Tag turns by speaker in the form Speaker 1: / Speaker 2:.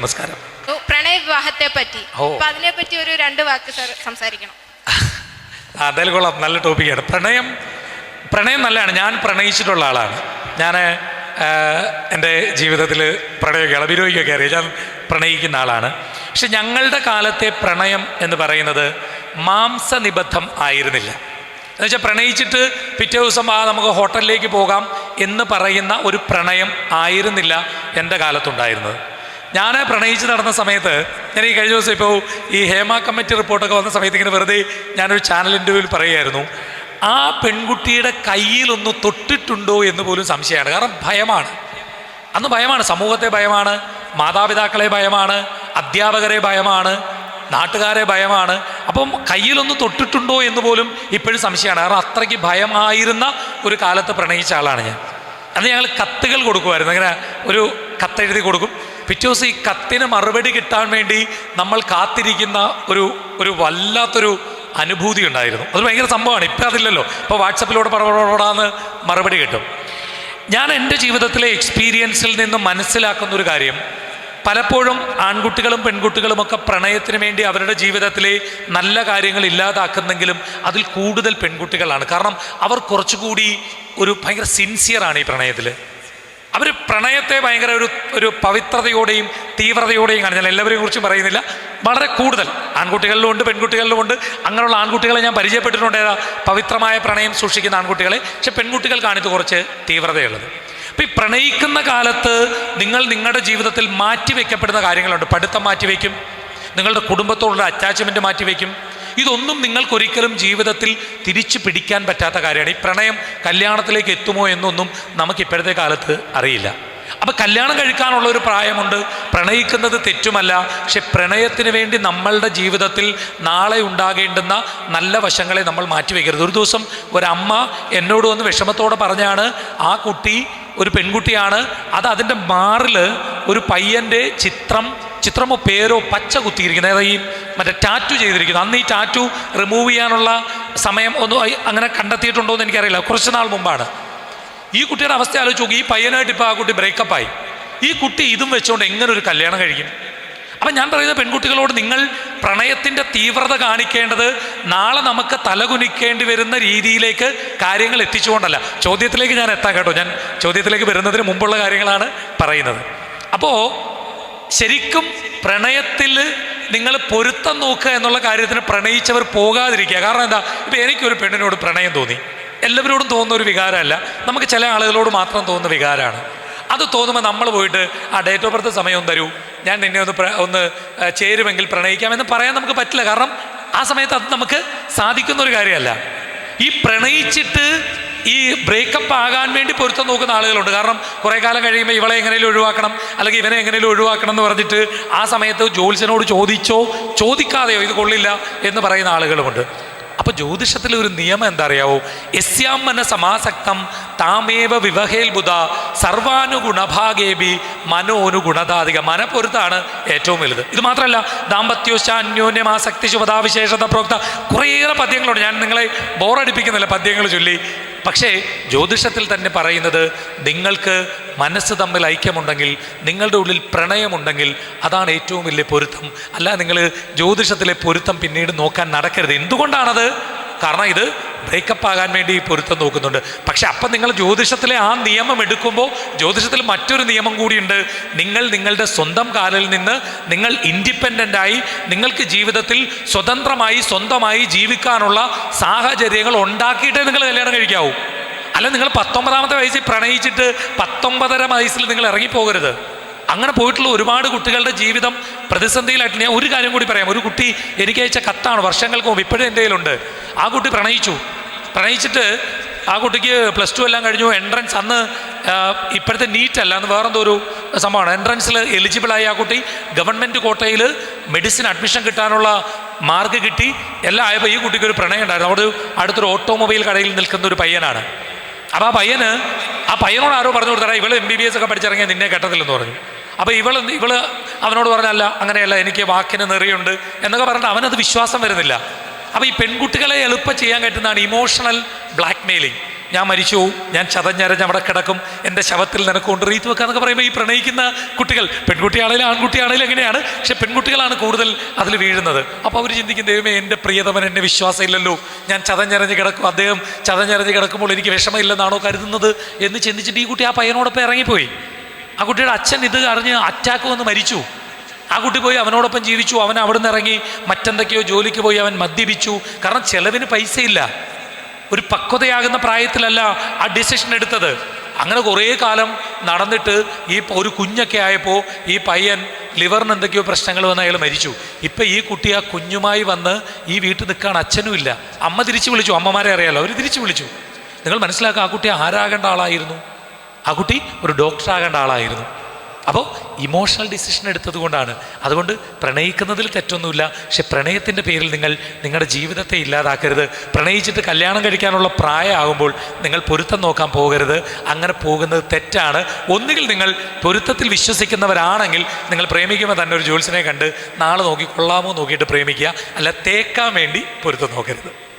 Speaker 1: നമസ്കാരം.
Speaker 2: പ്രണയ വിവാഹത്തെ പറ്റി. അപ്പൊ അതിനെ പറ്റി ഒരു രണ്ട് വാക്ക് സാർ സംസാരിക്കണം.
Speaker 1: അതായാലും കൊള്ളാം. നല്ല ടോപ്പിക്കാണ്. പ്രണയം പ്രണയം നല്ലതാണ്. ഞാൻ പ്രണയിച്ചിട്ടുള്ള ആളാണ്. ഞാൻ എന്റെ ജീവിതത്തിൽ പ്രണയമൊക്കെ അളവിരോഗിക്കൊക്കെ അറിയാം. ഞാൻ പ്രണയിക്കുന്ന ആളാണ്. പക്ഷെ ഞങ്ങളുടെ കാലത്തെ പ്രണയം എന്ന് പറയുന്നത് മാംസനിബദ്ധം ആയിരുന്നില്ല. എന്നുവെച്ചാൽ പ്രണയിച്ചിട്ട് പിറ്റേ ദിവസം ആ നമുക്ക് ഹോട്ടലിലേക്ക് പോകാം എന്ന് പറയുന്ന ഒരു പ്രണയം ആയിരുന്നില്ല എന്റെ കാലത്തുണ്ടായിരുന്നത്. ഞാൻ പ്രണയിച്ച് നടന്ന സമയത്ത് ഞാൻ ഈ കഴിഞ്ഞ ദിവസം ഇപ്പോൾ ഈ ഹേമ കമ്മിറ്റി റിപ്പോർട്ടൊക്കെ വന്ന സമയത്ത് ഇങ്ങനെ വെറുതെ ഞാനൊരു ചാനൽ ഇന്റർവ്യൂവിൽ പറയുമായിരുന്നു ആ പെൺകുട്ടിയുടെ കയ്യിലൊന്ന് തൊട്ടിട്ടുണ്ടോ എന്ന് പോലും സംശയമാണ്. കാരണം ഭയമാണ്. അന്ന് ഭയമാണ്. സമൂഹത്തെ ഭയമാണ്. മാതാപിതാക്കളെ ഭയമാണ്. അധ്യാപകരെ ഭയമാണ്. നാട്ടുകാരെ ഭയമാണ്. അപ്പം കയ്യിലൊന്ന് തൊട്ടിട്ടുണ്ടോ എന്ന് പോലും ഇപ്പോഴും സംശയമാണ്. കാരണം അത്രയ്ക്ക് ഭയമായിരുന്ന ഒരു കാലത്ത് പ്രണയിച്ച ആളാണ് ഞാൻ. അന്ന് ഞങ്ങൾ കത്തുകൾ കൊടുക്കുമായിരുന്നു. അങ്ങനെ ഒരു കത്തെഴുതി കൊടുക്കും. പിറ്റേ ദിവസം ഈ കത്തിന് മറുപടി കിട്ടാൻ വേണ്ടി നമ്മൾ കാത്തിരിക്കുന്ന ഒരു ഒരു വല്ലാത്തൊരു അനുഭൂതി ഉണ്ടായിരുന്നു. അത് ഭയങ്കര സംഭവമാണ്. ഇപ്പം അതില്ലല്ലോ. ഇപ്പോൾ വാട്സപ്പിലൂടെ പറവടാന്ന് മറുപടി കിട്ടും. ഞാൻ എന്റെ ജീവിതത്തിലെ എക്സ്പീരിയൻസിൽ നിന്ന് മനസ്സിലാക്കുന്ന ഒരു കാര്യം. പലപ്പോഴും ആൺകുട്ടികളും പെൺകുട്ടികളും ഒക്കെ പ്രണയത്തിന് വേണ്ടി അവരുടെ ജീവിതത്തിലെ നല്ല കാര്യങ്ങൾ ഇല്ലാതാക്കുന്നെങ്കിലും അതിൽ കൂടുതൽ പെൺകുട്ടികളാണ്. കാരണം അവർ കുറച്ചുകൂടി ഒരു ഭയങ്കര സിൻസിയറാണ് ഈ പ്രണയത്തിൽ അവർ പ്രണയത്തെ ഭയങ്കര ഒരു ഒരു പവിത്രതയോടെയും തീവ്രതയോടെയും കാണിച്ചാൽ എല്ലാവരെയും കുറിച്ചും പറയുന്നില്ല. വളരെ കൂടുതൽ. ആൺകുട്ടികളിലും ഉണ്ട് പെൺകുട്ടികളിലും ഉണ്ട്. അങ്ങനെയുള്ള ആൺകുട്ടികളെ ഞാൻ പരിചയപ്പെട്ടിട്ടുണ്ട്. ഏതാ? പവിത്രമായ പ്രണയം സൂക്ഷിക്കുന്ന ആൺകുട്ടികളെ. പക്ഷെ പെൺകുട്ടികൾക്കാണിത് കുറച്ച് തീവ്രതയുള്ളത്. അപ്പം ഈ പ്രണയിക്കുന്ന കാലത്ത് നിങ്ങൾ നിങ്ങളുടെ ജീവിതത്തിൽ മാറ്റിവെക്കപ്പെടുന്ന കാര്യങ്ങളുണ്ട്. പഠിത്തം മാറ്റിവെക്കും. നിങ്ങളുടെ കുടുംബത്തോടുള്ള അറ്റാച്ച്മെന്റ് മാറ്റിവെക്കും. ഇതൊന്നും നിങ്ങൾക്കൊരിക്കലും ജീവിതത്തിൽ തിരിച്ചു പിടിക്കാൻ പറ്റാത്ത കാര്യമാണ്. ഈ പ്രണയം കല്യാണത്തിലേക്ക് എത്തുമോ എന്നൊന്നും നമുക്ക് ഇപ്പോഴത്തെ കാലത്ത് അറിയില്ല. അപ്പം കല്യാണം കഴിക്കാനുള്ള ഒരു പ്രായമുണ്ട്. പ്രണയിക്കുന്നത് തെറ്റുമല്ല. പക്ഷെ പ്രണയത്തിന് വേണ്ടി നമ്മളുടെ ജീവിതത്തിൽ നാളെ ഉണ്ടാകേണ്ടുന്ന നല്ല വശങ്ങളെ നമ്മൾ മാറ്റിവെക്കരുത് ഒരു ദിവസം ഒരമ്മ എന്നോട് വന്ന് വിഷമത്തോടെ പറഞ്ഞാണ് ആ കുട്ടി ഒരു പെൺകുട്ടിയാണ്. അത് അതിന്റെ മാറിൽ ഒരു പയ്യന്റെ ചിത്രം ചിത്രമോ പേരോ പച്ച കുത്തിയിരിക്കുന്നത് അതായത് ഈ മറ്റേ ടാറ്റു ചെയ്തിരിക്കുന്നത് അന്ന് ഈ ടാറ്റു റിമൂവ് ചെയ്യാനുള്ള സമയം ഒന്ന് അങ്ങനെ കണ്ടെത്തിയിട്ടുണ്ടോ എന്ന് എനിക്കറിയില്ല. കുറച്ച് നാൾ മുമ്പാണ്. ഈ കുട്ടിയുടെ അവസ്ഥ ആലോചിച്ച് നോക്കി. ഈ പയ്യനായിട്ട് ഇപ്പോൾ ആ കുട്ടി ബ്രേക്കപ്പായി ഈ കുട്ടി ഇതും വെച്ചുകൊണ്ട് എങ്ങനെ ഒരു കല്യാണം കഴിക്കും? അപ്പം ഞാൻ പറയുന്ന പെൺകുട്ടികളോട് നിങ്ങൾ പ്രണയത്തിന്റെ തീവ്രത കാണിക്കേണ്ടത് നാളെ നമുക്ക് തലകുനിക്കേണ്ടി വരുന്ന രീതിയിലേക്ക് കാര്യങ്ങൾ എത്തിച്ചുകൊണ്ടല്ല. ചോദ്യത്തിലേക്ക് ഞാൻ എത്താം കേട്ടോ. ഞാൻ ചോദ്യത്തിലേക്ക് വരുന്നതിന് മുമ്പുള്ള കാര്യങ്ങളാണ് പറയുന്നത്. അപ്പോൾ ശരിക്കും പ്രണയത്തിൽ നിങ്ങൾ പൊരുത്തം നോക്കുക എന്നുള്ള കാര്യത്തിന് പ്രണയിച്ചവർ പോകാതിരിക്കുക. കാരണം എന്താ? ഇപ്പം എനിക്കൊരു പെണ്ണിനോട് പ്രണയം തോന്നി. എല്ലാവരോടും തോന്നുന്ന ഒരു വികാരമല്ല. നമുക്ക് ചില ആളുകളോട് മാത്രം തോന്നുന്ന വികാരമാണ്. അത് തോന്നുമ്പോൾ നമ്മൾ പോയിട്ട് ആ ഡേറ്റ് ഓഫ് ബർത്ത് സമയം തരൂ. ഞാൻ നിന്നെ ഒന്ന് ഒന്ന് ചേരുമെങ്കിൽ പ്രണയിക്കാമെന്ന് പറയാൻ നമുക്ക് പറ്റില്ല. കാരണം ആ സമയത്ത് അത് നമുക്ക് സാധിക്കുന്ന ഒരു കാര്യമല്ല. ഈ പ്രണയിച്ചിട്ട് ഈ ബ്രേക്കപ്പ് ആകാൻ വേണ്ടി പൊരുത്തം നോക്കുന്ന ആളുകളുണ്ട്. കാരണം കുറേ കാലം കഴിയുമ്പോൾ ഇവളെ എങ്ങനെയും ഒഴിവാക്കണം അല്ലെങ്കിൽ ഇവനെ എങ്ങനെയും ഒഴിവാക്കണം എന്ന് പറഞ്ഞിട്ട് ആ സമയത്ത് ജ്യോത്സ്യനോട് ചോദിച്ചോ ചോദിക്കാതെയോ ഇത് കൊള്ളില്ല എന്ന് പറയുന്ന ആളുകളുമുണ്ട്. അപ്പോൾ ജ്യോതിഷത്തിലെ ഒരു നിയമം എന്താ അറിയാവോ യസ്യാം മന സമാസക്തം താമേവ വിവഹേൽ ബുധ സർവാനുഗുണഭാഗേബി മനോനുഗുണതാധിക മനപ്പൊരുത്താണ് ഏറ്റവും വലുത്. ഇത് മാത്രമല്ല ദാമ്പത്യോശ അന്യോന്യമാസക്തി ശുഭതാവിശേഷത പ്രോക്ത കുറേയേറെ പദ്യങ്ങളുണ്ട്. ഞാൻ നിങ്ങളെ ബോറടിപ്പിക്കുന്നില്ല പദ്യങ്ങൾ ചൊല്ലി. പക്ഷേ ജ്യോതിഷത്തിൽ തന്നെ പറയുന്നത് നിങ്ങൾക്ക് മനസ്സ് തമ്മിൽ ഐക്യമുണ്ടെങ്കിൽ നിങ്ങളുടെ ഉള്ളിൽ പ്രണയമുണ്ടെങ്കിൽ അതാണ് ഏറ്റവും വലിയ പൊരുത്തം. അല്ല നിങ്ങൾ ജ്യോതിഷത്തിലെ പൊരുത്തം പിന്നീട് നോക്കാൻ നടക്കരുത്. എന്തുകൊണ്ടാണത്? കാരണം ഇത് ബ്രേക്കപ്പ് ആകാൻ വേണ്ടി പൊരുത്തം നോക്കുന്നുണ്ട്. പക്ഷെ അപ്പം നിങ്ങൾ ജ്യോതിഷത്തിലെ ആ നിയമം എടുക്കുമ്പോൾ ജ്യോതിഷത്തിൽ മറ്റൊരു നിയമം കൂടിയുണ്ട്. നിങ്ങൾ നിങ്ങളുടെ സ്വന്തം കാലിൽ നിന്ന് നിങ്ങൾ ഇൻഡിപെൻഡന്റ് ആയി നിങ്ങൾക്ക് ജീവിതത്തിൽ സ്വതന്ത്രമായി സ്വന്തമായി ജീവിക്കാനുള്ള സാഹചര്യങ്ങൾ ഉണ്ടാക്കിയിട്ടേ നിങ്ങൾ കല്യാണം കഴിക്കാവൂ. അല്ല നിങ്ങൾ പത്തൊമ്പതാമത്തെ വയസ്സിൽ പ്രണയിച്ചിട്ട് പത്തൊമ്പതര വയസ്സിൽ നിങ്ങൾ ഇറങ്ങിപ്പോകരുത്. അങ്ങനെ പോയിട്ടുള്ള ഒരുപാട് കുട്ടികളുടെ ജീവിതം പ്രതിസന്ധിയിലായിട്ട് ഞാൻ ഒരു കാര്യം കൂടി പറയാം. ഒരു കുട്ടി എനിക്ക് അയച്ച കത്താണ്. വർഷങ്ങൾക്ക് മുമ്പ് ഇപ്പോഴും എന്റെ കയ്യിലുണ്ട്. ആ കുട്ടി പ്രണയിച്ചു. പ്രണയിച്ചിട്ട് ആ കുട്ടിക്ക് പ്ലസ് ടു എല്ലാം കഴിഞ്ഞു. എൻട്രൻസ് അന്ന് ഇപ്പോഴത്തെ നീറ്റ് അല്ല അന്ന് വേറെന്തോ ഒരു സംഭവമാണ്. എൻട്രൻസിൽ എലിജിബിളായി ആ കുട്ടി ഗവൺമെന്റ് കോട്ടയിൽ മെഡിസിൻ അഡ്മിഷൻ കിട്ടാനുള്ള മാർക്ക് കിട്ടി. എല്ലാം ആയപ്പോൾ ഈ കുട്ടിക്ക് ഒരു പ്രണയം ഉണ്ടായിരുന്നു. അവിടെ അടുത്തൊരു ഓട്ടോമൊബൈൽ കടയിൽ നിൽക്കുന്ന ഒരു പയ്യനാണ്. അപ്പോൾ ആ പയ്യന് ആ പയ്യനോട് ആരോ പറഞ്ഞു കൊടുത്തറ ഇവൾ എം ബി ബി എസ് ഒക്കെ പഠിച്ചിറങ്ങിയ നിന്നെ കെട്ടത്തില്ലെന്ന് പറഞ്ഞു. അപ്പോൾ ഇവൾ ഇവൾ അവനോട് പറഞ്ഞല്ല അങ്ങനെയല്ല എനിക്ക് വാക്കിന് നിറയുണ്ട് എന്നൊക്കെ പറഞ്ഞിട്ട് അവനത് വിശ്വാസം വരുന്നില്ല. അപ്പോൾ ഈ പെൺകുട്ടികളെ എളുപ്പം ചെയ്യാൻ പറ്റുന്നതാണ് ഇമോഷണൽ ബ്ലാക്ക് മെയിലിംഗ് ഞാൻ മരിച്ചു പോവും ഞാൻ ചതഞ്ഞരഞ്ഞ് അവിടെ കിടക്കും എന്റെ ശവത്തിൽ നിനക്ക് കൊണ്ട് റീത്ത് വെക്കാന്നൊക്കെ പറയുമ്പോൾ ഈ പ്രണയിക്കുന്ന കുട്ടികൾ പെൺകുട്ടിയാണെങ്കിലും ആൺകുട്ടിയാണെങ്കിലും എങ്ങനെയാണ് പക്ഷെ പെൺകുട്ടികളാണ് കൂടുതൽ അതിൽ വീഴുന്നത്. അപ്പോൾ അവർ ചിന്തിക്കും ദൈവമേ എന്റെ പ്രിയതമൻ എന്നെ വിശ്വാസമില്ലല്ലോ ഞാൻ ചതഞ്ഞരഞ്ഞ് കിടക്കും അദ്ദേഹം ചതഞ്ഞരഞ്ഞ് കിടക്കുമ്പോൾ എനിക്ക് വിഷമമില്ലെന്നാണോ കരുതുന്നത്? എന്ന് ചിന്തിച്ചിട്ട് ഈ കുട്ടി ആ പയ്യനോടൊപ്പം ഇറങ്ങിപ്പോയി. ആ കുട്ടിയുടെ അച്ഛൻ ഇത് അറിഞ്ഞ് അറ്റാക്ക് വന്ന് മരിച്ചു. ആ കുട്ടി പോയി അവനോടൊപ്പം ജീവിച്ചു. അവൻ അവിടെ നിന്ന് ഇറങ്ങി മറ്റെന്തൊക്കെയോ ജോലിക്ക് പോയി അവൻ മദ്യപിച്ചു. കാരണം ചെലവിന് പൈസയില്ല. ഒരു പക്വതയാകുന്ന പ്രായത്തിലല്ല ആ ഡിസിഷൻ എടുത്തത്. അങ്ങനെ കുറേ കാലം നടന്നിട്ട് ഈ ഒരു കുഞ്ഞൊക്കെ ആയപ്പോൾ ഈ പയ്യൻ ലിവറിന് എന്തൊക്കെയോ പ്രശ്നങ്ങൾ വന്ന് അയാൾ മരിച്ചു. ഇപ്പം ഈ കുട്ടി ആ കുഞ്ഞുമായി വന്ന് ഈ വീട്ടിൽ നിൽക്കാൻ അച്ഛനും ഇല്ല. അമ്മ തിരിച്ചു വിളിച്ചു. അമ്മമാരെ അറിയാലോ. അവർ തിരിച്ചു വിളിച്ചു. നിങ്ങൾ മനസ്സിലാക്കുക ആ കുട്ടി ആരാകേണ്ട ആളായിരുന്നു. ആ കുട്ടി ഒരു ഡോക്ടറാകേണ്ട ആളായിരുന്നു. അപ്പോൾ ഇമോഷണൽ ഡിസിഷൻ എടുത്തത് കൊണ്ടാണ്. അതുകൊണ്ട് പ്രണയിക്കുന്നതിൽ തെറ്റൊന്നുമില്ല. പക്ഷെ പ്രണയത്തിന്റെ പേരിൽ നിങ്ങൾ നിങ്ങളുടെ ജീവിതത്തെ ഇല്ലാതാക്കരുത്. പ്രണയിച്ചിട്ട് കല്യാണം കഴിക്കാനുള്ള പ്രായമാകുമ്പോൾ നിങ്ങൾ പൊരുത്തം നോക്കാൻ പോകരുത്. അങ്ങനെ പോകുന്നത് തെറ്റാണ്. ഒന്നുകിൽ നിങ്ങൾ പൊരുത്തത്തിൽ വിശ്വസിക്കുന്നവരാണെങ്കിൽ നിങ്ങൾ പ്രേമിക്കുമ്പോൾ തന്നെ ഒരു ജോത്സ്യനെ കണ്ട് നാളെ നോക്കി കൊള്ളാമോ നോക്കിയിട്ട് പ്രേമിക്കുക. അല്ല തേക്കാൻ വേണ്ടി പൊരുത്തം നോക്കരുത്.